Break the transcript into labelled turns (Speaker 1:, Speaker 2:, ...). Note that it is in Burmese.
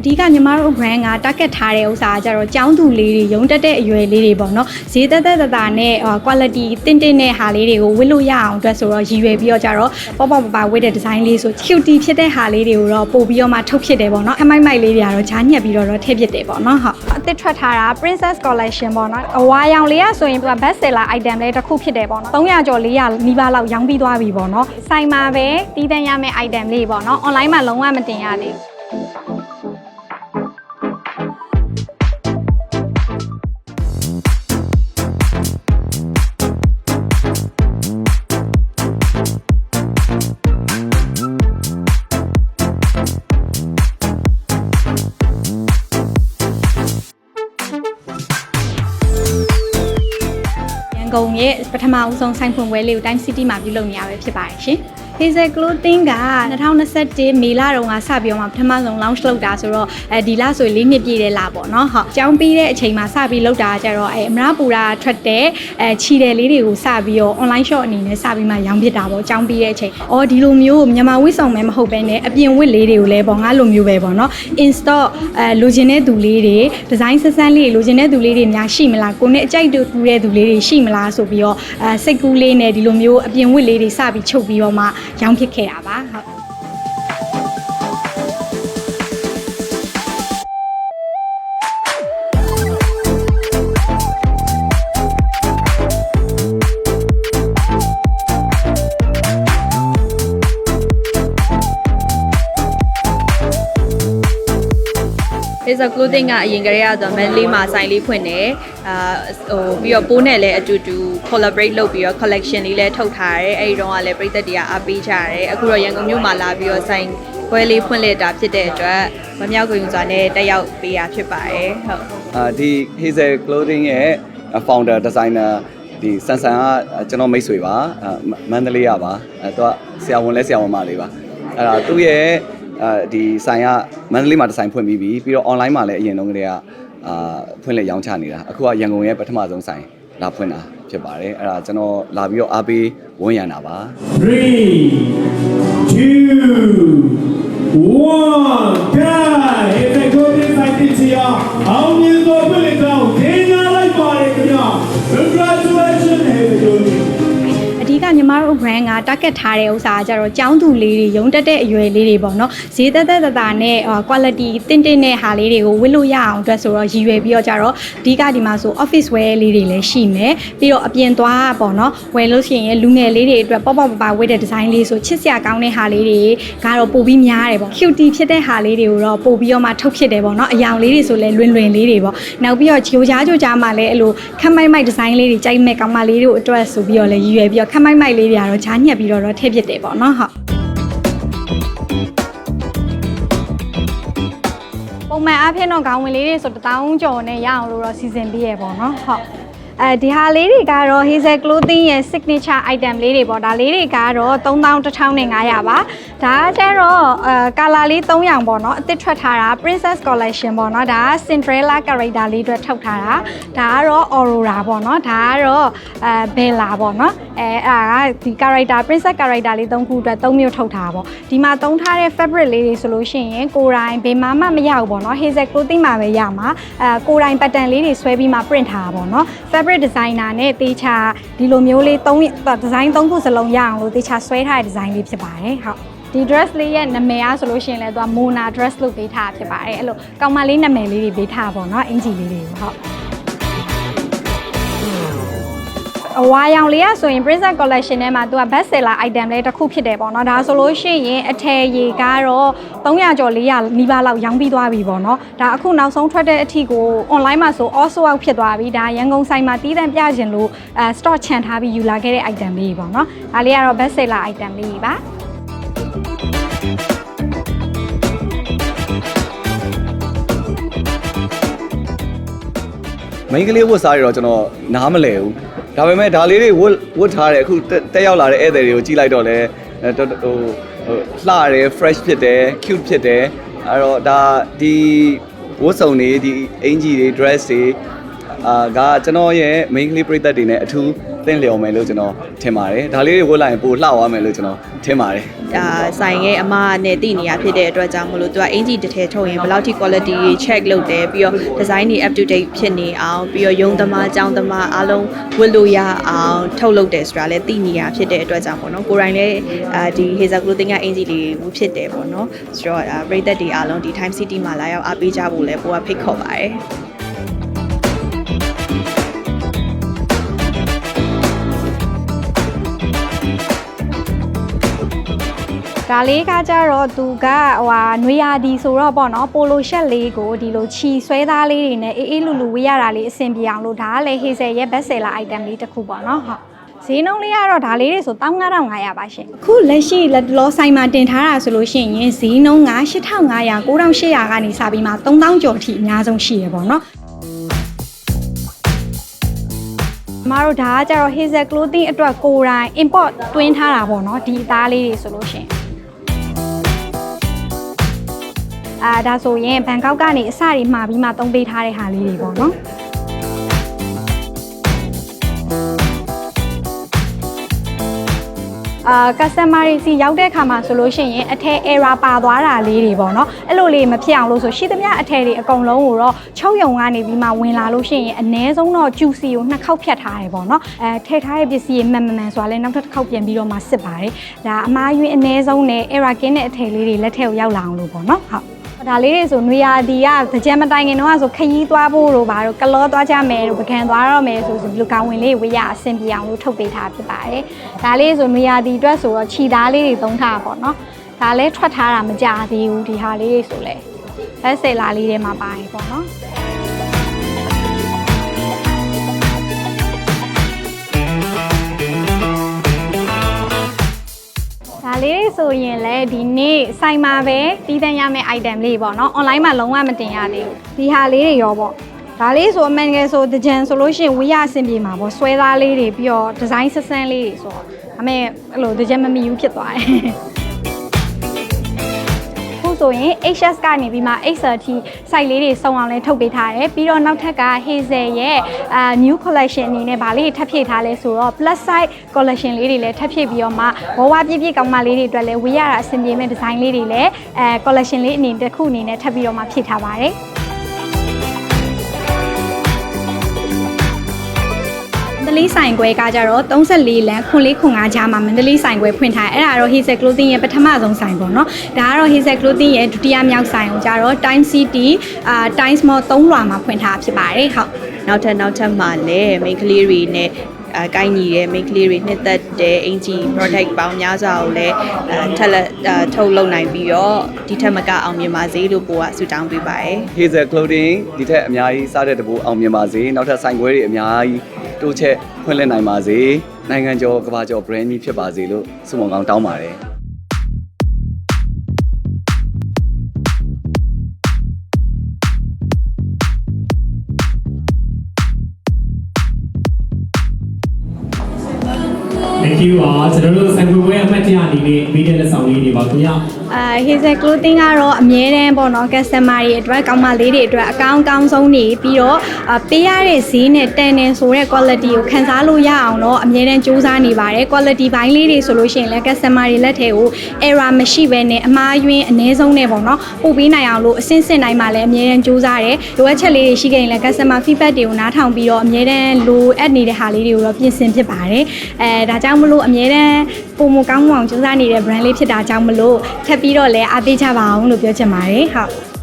Speaker 1: အဓိကညီမတို့ brand က target ထားတဲ့ဥစ္စာကကြတော့ចောင်းသူလေးတွေရုံတက်တဲ့အရွယ်လေးတွေပေါ့နော်ဈေးသက်သက်သက်သာနဲ့အာ quality တင့်တင့်တဲ့ဟာလေးတွေကိုဝတ်လို့ရအောင်အတွက်ဆိုတော့ရည်ရွယ်ပြီးတော့ကြတော့ပေါ့ပေါ့ပပဝတ်တဲ့ design လေးဆို cute ဖြစ်တဲ့ဟာလေးတွေကိုတော့ပို့ပြီးတော့မှထုတ်ဖြစ်တယ်ပေါ့နော်အမိုက်မိုက်လေးတွေကတော့ဂျားညက်ပြီးတော့တော့ထည့်ဖြစ်တယ်ပေါ့နော်ဟုတ်အသစ်ထွက်ထားတာ princess collection ပေါ့နော်အဝါရောင်လေးကဆိုရင်သူက best seller item လေးတစ်ခုဖြစ်တယ်ပေါ့နော်300ကျော်400နီးပါးလောက်ရောင်းပြီးသွားပြီပေါ့နော်ဆိုင်မှာပဲတီးတန်းရမယ့် item လေးပေါ့နော် online မှာလုံးဝမတင်ရသေးဘူး ရန်ကုန်ရဲ့ပထမအဦးဆုံးဆိုင်ဖွင့်ပွဲလေးကို Time City မှာပြုလုပ်နေရပဲဖြစ်ပါတယ်ရှင်။ Hazel Clothing က2021မေလတုန်းကစပြီးတော့မှပထမဆုံး launch လုပ်တာဆိုတော့အဲဒီလဆိုရင်၄နှစ်ပြည့်တဲ့လပေါ့နော်ဟုတ်။ကျောင်းပြီးတဲ့အချိန်မှာစပြီးလုပ်တာကကြတော့အဲအမရပူရာထွက်တဲ့အဲခြီတယ်လေးတွေကိုစပြီးတော့ online shop အနေနဲ့စပြီးမှရောင်းဖြစ်တာပေါ့ကျောင်းပြီးတဲ့အချိန်။အော်ဒီလိုမျိုးမြန်မာဝတ်ဆောင်မဲမဟုတ်ဘဲနဲ့အပြင်ဝတ်လေးတွေကိုလည်းပေါ့ငါလိုမျိုးပဲပေါ့နော်။ in stock အဲလိုချင်တဲ့သူလေးတွေ design ဆန်းဆန်းလေးတွေလိုချင်တဲ့သူလေးတွေများရှိမလားကိုနဲ့အကြိုက်တူတူတဲ့သူလေးတွေရှိမလားဆိုပြီးတော့အဲစိတ်ကူးလေးနဲ့ဒီလိုမျိုးအပြင်ဝတ်လေးတွေစပြီးချုပ်ပြီးတော့မှ ရောင်းဖြစ်ခဲ့တာပါဟုတ်
Speaker 2: Hazel Clothing ကအရင်ကတည်းကဆိုမန်လေးမှာဆိုင်လေးဖွင့်တယ်အာဟိုပြီးတော့ပိုးနဲ့လည်းအတူတူ collaborate လုပ်ပြီးတော့ collection လေးလည်းထုတ်ထားတယ်အဲဒီတော့ကလည်းပြည်သက်တွေကအားပေးကြတယ်အခုတော့ရန်ကုန်မြို့မှာလာပြီးတော့ဆိုင်ပွဲလေးဖွင့်လှစ်တာဖြစ်တဲ့အတွက်မမြောက်ကွင်စွာနဲ့တက်ရောက်ပေးရဖြစ်ပါတယ်ဟုတ်
Speaker 3: အာဒီ Hazel Clothing ရဲ့ founder designer ဒီဆန်ဆန်ကကျွန်တော်မိတ်ဆွေပါအာမန္တလေးရပါအဲသူကဆရာဝန်လဲဆရာဝန်မလေးပါအဲ့ဒါသူ့ရဲ့ အာဒီဆိုင်ကမန္တလေးမှာဒီဇိုင်းဖွင့်ပြီးပြီပြီးတော့ online မှာလည်းအရင်တုန်းကတည်းကအာဖွင့်လှစ်ရောင်းချနေတာအခုကရန်ကုန်ရဲ့ပထမဆုံးဆိုင်လာဖွင့်တာဖြစ်ပါတယ်အဲ့ဒါကျွန်တော်လာပြီးတော့အားပေးဝန်းရံတာပါ
Speaker 4: Three, two, one, go! It's a good insight this year. အောင်မြင်သောပြည်ကောင်း တို့
Speaker 1: brand က target ထားတဲ့ဥစ္စာကကြတော့ចောင်းသူလေးတွေရုံတက်တဲ့အရွယ်လေးတွေပေါ့နော်ဈေးသက်သက်သက်သာနဲ့အာ quality တင့်တင့်တဲ့ဟာလေးတွေကိုဝတ်လို့ရအောင်အတွက်ဆိုတော့ရည်ရွယ်ပြီးတော့ကြတော့အဓိကဒီမှာဆို office wear လေးတွေလည်းရှိမယ်ပြီးတော့အပြင်သွားပေါ့နော်ဝယ်လို့ရှိရင်လူငယ်လေးတွေအတွက်ပေါ့ပေါ့ပပဝတ်တဲ့ design လေးဆိုချစ်စရာကောင်းတဲ့ဟာလေးတွေကတော့ပိုပြီးများတယ်ပေါ့ cute ဖြစ်တဲ့ဟာလေးတွေကိုတော့ပိုပြီးတော့မှထုတ်ဖြစ်တယ်ပေါ့နော်အယောင်လေးတွေဆိုလည်းလွင်လွင်လေးတွေပေါ့နောက်ပြီးတော့ဂျိုကြားဂျိုကြားမှာလည်းအဲ့လိုခက်မိုက်မိုက် design လေးတွေကြိုက်မဲ့ကောင်းမလေးတွေကိုအတွက်ဆိုပြီးတော့လည်းရည်ရွယ်ပြီးတော့ခက်မိုက်မိုက်လေးတွေကတော့ဂျားညက်ပြီးတော့တော့ထည့်ဖြစ်တယ်ပေါ့နော်ဟုတ်ပုံမှန်အားဖြင့်တော့ခေါင်းဝင်လေးတွေဆိုတထောင်ကျော်နဲ့ရအောင်လို့တော့စီစဉ်ပေးရပေါ့နော်ဟုတ် အဲဒီဟာလေးတွေကတော့ Hazel Clothing ရဲ့ signature item လေးတွေပေါ့ဒါလေးတွေကတော့31,500ပါဒါကျတော့အဲ color လေး3ရောင်ပေါ့နော်အသစ်ထွက်ထားတာ Princess Collection ပေါ့နော်ဒါက Cinderella character လေးအတွက်ထုတ်ထားတာဒါကတော့ Aurora ပေါ့နော်ဒါကတော့အဲ Bella ပေါ့နော်အဲအဲ့ဒါကဒီ character Princess character လေး3ခုအတွက်3မျိုးထုတ်ထားတာပေါ့ဒီမှာသုံးထားတဲ့ fabric လေးတွေဆိုလို့ရှိရင်ကိုယ်တိုင်ဘယ်မှမမရဘူးပေါ့နော် Hazel Clothing မှာပဲရမှာအဲကိုယ်တိုင် pattern လေးတွေဆွဲပြီးမှ print ထားတာပေါ့နော် fabric designer နဲ့တေချာဒီလိုမျိုးလေး3 design 3ခုစလုံးရအောင်လို့တေချာဆွဲထားတဲ့ design လေးဖြစ်ပါတယ်ဟုတ်ဒီ dress လေးရဲ့နာမည်အားဆိုလို့ရှိရင်လည်းသူက Mona dress လို့ပေးထားတာဖြစ်ပါတယ်အဲ့လိုကောင်မလေးနာမည်လေးတွေပေးထားတာပေါ့နော်အင်ဂျီလေးတွေကိုဟုတ် အဝါရောင်လေးကဆိုရင် Princess Collection ထဲမှာသူက best seller item လေးတစ်ခုဖြစ်တယ်ပေါ့နော်ဒါဆိုလို့ရှိရင်အထည်ရေကတော့300ကျော်400နီးပါးလောက်ရောင်းပြီးသွားပြီပေါ့နော်ဒါအခုနောက်ဆုံးထွက်တဲ့အထီကို online မှာဆို also out ဖြစ်သွားပြီဒါရန်ကုန်ဆိုင်မှာတီးတန့်ပြခြင်းလို့အဲ stock ချန်ထားပြီးယူလာခဲ့တဲ့ item လေးပေါ့နော်ဒါလေးကတော့ best seller item လေးပါ
Speaker 3: မိန်းကလေးဝတ်စားရတော့ကျွန်တော်နားမလဲဘူး ဒါပေမဲ့ဒါလေးတွေဝတ်ဝတ်ထားတယ်အခုတက်တက်ရောက်လာတဲ့ဧည့်သည်တွေကိုကြည့်လိုက်တော့လဲအဲတော်တော်ဟိုဟိုလှတယ် fresh ဖြစ်တယ် cute ဖြစ်တယ်အဲ့တော့ဒါဒီဝတ်စုံတွေဒီအင်ဂျီတွေ dress တွေအာကကျွန်တော်ရဲ့ main ကလေးပြိသက်တွေနဲ့အထူးတ သင့်လျော်မယ်လို့ကျွန်တော်ထင်ပါတယ်ဒါလေးတွေဝတ်လိုက်ရင်ပိုလှသွားမယ်လို့ကျွန်တော်ထင်ပါတယ်
Speaker 2: ဒါဆိုင်ရဲ့အမနဲ့တည်နေရဖြစ်တဲ့အတွက်ကြောင့်မလို့သူကအင်ဂျီတစ်ထည်ထုတ်ရင်ဘယ်လောက်ထိ quality တွေ check လုပ်တယ်ပြီးတော့ design တွေ up to date ဖြစ်နေအောင်ပြီးတော့ရုံသမားကြောင်းသမားအားလုံးဝတ်လို့ရအောင်ထုတ်လုပ်တယ်ဆိုတာလည်းတည်နေရဖြစ်တဲ့အတွက်ကြောင့်ပေါ့နော်ကိုယ်တိုင်လည်းအာဒီ Hazel Clothing ကအင်ဂျီတွေဝတ်ဖြစ်တယ်ပေါ့နော်ဆိုတော့အာပရိသတ်တွေအားလုံးဒီ Time City မှာလာရောက်အားပေးကြဖို့လည်းပိုကဖိတ်ခေါ်ပါတယ်
Speaker 1: ဒါလေးကကြတော့သူကဟိုဟာနွေရာဒီဆိုတော့ပေါ့နော်ပိုလိုရှက်လေးကိုဒီလိုခြီဆွဲသားလေးတွေနဲ့အေးအေးလူလူဝေးရတာလေးအဆင်ပြေအောင်လို့ဒါကလည်း Hazel ရဲ့ best seller item လေးတစ်ခုပေါ့နော်ဟုတ်ဈေးနှုန်းလေးကတော့ဒါလေးတွေဆို15500ပါရှင်အခုလက်ရှိလက်တလောဆိုင်မှာတင်ထားတာဆိုလို့ရှိရင်ဈေးနှုန်းက8500 9800ကနေစပြီးမှ3000ကျော်ထိအများဆုံးရှိရပေါ့နော်ကျမတို့ဒါကကြတော့ Hazel Clothing အတွက်ကိုယ်တိုင် import တွင်းထားတာပေါ့နော်ဒီအသားလေးတွေဆိုလို့ရှိရင် အာဒါဆိုရင်ဘန်ကောက်ကနေအစတွေမှာပြီးမှသုံးပေးထားတဲ့ဟာလေးတွေပေါ့နော်အာ customer တွေစီရောက်တဲ့အခါမှာဆိုလို့ရှိရင်အထည် error ပါသွားတာလေးတွေပေါ့နော်အဲ့လိုလေးမဖြစ်အောင်လို့ဆိုရှိသမျှအထည်တွေအကုန်လုံးကိုတော့ချုပ်ယုံကနေပြီးမှဝင်လာလို့ရှိရင်အ ਨੇ ဆုံးတော့ juicy ကိုနှစ်ခေါက်ဖြတ်ထားတယ်ပေါ့နော်အဲထည့်ထားတဲ့ပစ္စည်းတွေမှန်မှန်မှန်ဆိုတာလည်းနောက်ထပ်တစ်ခေါက်ပြန်ပြီးတော့မှစစ်ပါတယ်ဒါအမားယွင်းအ ਨੇ ဆုံးနဲ့ error ကင်းတဲ့အထည်လေးတွေလက်ထက်ကိုရောက်လာအောင်လို့ပေါ့နော်ဟုတ် ဒါလေးတွေဆိုနွေရာဒီကကြံမတိုင်ခင်တော့ဆိုခရီးသွားဖို့တို့ဘာတို့ကလောသွားကြမယ်တို့ပကံသွားတော့မယ်ဆိုဆိုဒီလိုကောင်းဝင်လေးဝေးရအဆင်ပြေအောင်လို့ထုတ်ပေးထားဖြစ်ပါတယ်။ဒါလေးဆိုနွေရာဒီအတွက်ဆိုတော့ခြီသားလေးတွေသုံးထားပါတော့နော်။ဒါလည်းထွက်ထားတာမကြသေးဘူးဒီဟာလေးတွေဆိုလဲ။ဘက်ဆယ်လာလေးထဲမှာပါတယ်ပေါ့နော်။ ဒါလေးတွေဆိုရင်လည်းဒီနေ့ဆိုင်မှာပဲပြီးတန်းရမယ့် item လေးပေါ့နော် online မှာလုံးဝမတင်ရသေးဘူးဒီဟာလေးတွေရောပေါ့ဒါလေးဆိုအမှန်တကယ်ဆိုတကြံဆိုလို့ရှိရင်ဝေးရအဆင်ပြေမှာပေါ့ဆွဲသားလေးတွေပြီးတော့ဒီဇိုင်းဆဆန်းလေးတွေဆိုတော့ဒါပေမဲ့အဲ့လိုတကြံမမီဘူးဖြစ်သွားတယ်ခု ဆိုရင် HS ကနေပြီးမှ XRT site လေးတွေစုံအောင်လဲထုတ်ပေးထားတယ်ပြီးတော့နောက်ထပ်က Hazel ရဲ့အာ new collection အနေနဲ့ဗာလေးတွေထပ်ဖြည့်ထားလဲဆိုတော့ plus size collection လေးတွေလည်းထပ်ဖြည့်ပြီးတော့မှဘဝပြည့်ပြည့်ကောင်းမလေးတွေအတွက်လည်းဝေးရတာအဆင်ပြေမဲ့ design လေးတွေလည်းအဲ collection လေးအနေနဲ့တစ်ခုအနေနဲ့ထပ်ပြီးတော့မှဖြည့်ထားပါတယ် လေးဆိုင်ခွဲကကြတော့34လမ်းခွန်လေးခွန်5ကြားမှာမန္တလေးဆိုင်ခွဲဖွင့်ထားတယ်အဲ့ဒါတော့ Hazel Clothing ရဲ့ပထမဆုံးဆိုင်ပေါ့နော်ဒါကတော့ Hazel Clothing ရဲ့ဒုတိယမြောက်ဆိုင်ကိုကြတော့ Time City အာ Time Mall 3လွှာမှာဖွင့်ထားဖြစ်ပါတယ်ဟုတ်
Speaker 2: နောက်ထပ်နောက်ထပ်မှာလည်း main ကလေးတွေနဲ့အကိုင်းညီတဲ့ main ကလေးတွေနှစ်သက်တဲ့အင်ဂျီ product ပေါင်းများစွာကိုလည်းအထက်လက်အထုတ်လုပ်နိုင်ပြီးတော့ဒီထက်မကအောင်မြင်ပါစေလို့ပို့ကဆုတောင်းပေးပါတယ်
Speaker 3: Hazel Clothing ဒီထက်အများကြီးစားတဲ့တပူအောင်မြင်ပါစေနောက်ထပ်ဆိုင်ခွဲတွေအများကြီး တိုးချက်ဖွင့်လှစ်နိုင်ပါစေနိုင်ငံကျော်ကမ္ဘာကျော် brand ကြီးဖြစ်ပါစေလို့ဆုမွန်ကောင်းတောင်းပါတယ်
Speaker 4: Thank you ပါကျွန်တော်တို့ဆိုင်ပွဲပွဲအမှတ်တရအနေနဲ့မိတဲ့လက်ဆောင်လေးတွေပါခင်ဗျာ
Speaker 1: အာ Hazel Clothing ကတော့အမြဲတမ်းပေါ့နော် customer တွေအတွက်ကောင်းမလေးတွေအတွက်အကောင်းကောင်းဆုံးနေပြီးတော့အာပေးရတဲ့ဈေးနဲ့တန်တယ်ဆိုတဲ့ quality ကိုခံစားလို့ရအောင်တော့အမြဲတမ်းစူးစမ်းနေပါတယ် quality ဘိုင်းလေးတွေဆိုလို့ရှိရင်လည်း customer တွေလက်ထဲကို error မရှိဘဲနဲ့အမှားယွင်းအ ਨੇ ဆုံးနဲ့ပေါ့နော်ပို့ပေးနိုင်အောင်လို့အစင်းစင်တိုင်းမှာလည်းအမြဲတမ်းစူးစမ်းတယ်လိုအပ်ချက်လေးတွေရှိခဲ့ရင်လည်း customer feedback တွေကိုနားထောင်ပြီးတော့အမြဲတမ်းလိုအပ်နေတဲ့ဟာလေးတွေကိုတော့ပြင်ဆင်ဖြစ်ပါတယ်အဲဒါကြောင့်မလို့အမြဲတမ်း ပုံမကောင်းမအောင်စူးစမ်းနေတဲ့ brand လေးဖြစ်တာကြောင့်မလို့ထပ်ပြီးတော့လည်းအားပေးကြပါအောင်လို့ပြောချင်ပါတယ်ဟုတ်